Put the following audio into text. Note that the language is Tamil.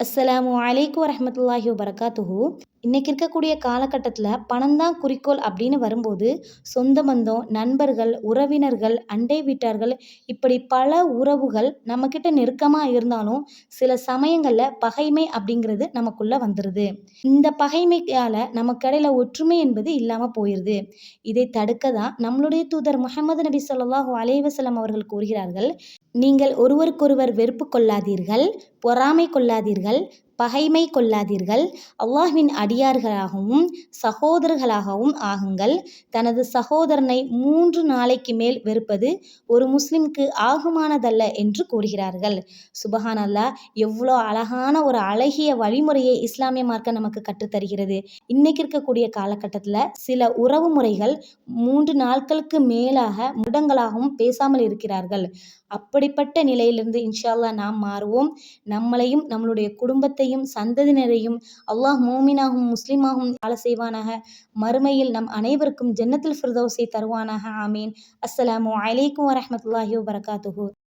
அஸ்ஸலாமு அலைக்கும் வரமத்துல்லாஹி வரகாத்துஹு இன்றைக்கி இருக்கக்கூடிய காலகட்டத்தில் பணம் தான் குறிக்கோள் அப்படின்னு வரும்போது சொந்த பந்தம் நண்பர்கள் உறவினர்கள் அண்டை வீட்டார்கள் இப்படி பல உறவுகள் நம்மக்கிட்ட நெருக்கமாக இருந்தாலும் சில சமயங்களில் பகைமை அப்படிங்கிறது நமக்குள்ளே வந்துடுது இந்த பகைமையால் நமக்கடையில் ஒற்றுமை என்பது இல்லாமல் போயிடுது இதை தடுக்க தான் நம்மளுடைய தூதர் முகமது நபி சொல்லாஹு அலைவசலம் அவர்கள் கூறுகிறார்கள் நீங்கள் ஒருவருக்கொருவர் வெறுப்பு கொள்ளாதீர்கள் பொறாமை கொள்ளாதீர்கள் பாருங்கள் பகைமை கொள்ளாதீர்கள். அல்லாஹ்வின் அடியார்களாகவும் சகோதரர்களாகவும் ஆகுங்கள். தனது சகோதரனை மூன்று நாளைக்கு மேல் வெறுப்பது ஒரு முஸ்லிம்க்கு ஆகுமானதல்ல என்று கூறுகிறார்கள். சுபஹான் அல்லா எவ்வளோ அழகான ஒரு அழகிய வழிமுறையை இஸ்லாமிய மார்க்கம் நமக்கு கற்றுத்தருகிறது இன்னைக்கு இருக்கக்கூடிய காலகட்டத்தில் சில உறவு முறைகள் மூன்று நாட்களுக்கு மேலாக முடங்களாகவும் பேசாமல் இருக்கிறார்கள். அப்படிப்பட்ட நிலையிலிருந்து இன்ஷா அல்லாஹ் நாம் மாறுவோம். நம்மளையும் நம்மளுடைய குடும்பத்தை குடும்பத்தையும் சந்ததியினரையும் அல்லாஹ் மோமினாகவும் முஸ்லீமாகவும் ஆள செய்வானாக. மறுமையில் நம் அனைவருக்கும் ஜன்னத்தில் ஃபிர்தௌஸை தருவானாக. ஆமீன். அஸ்ஸலாமு அலைக்கும் வரமத்துல்லாஹி வபரகாத்துஹு.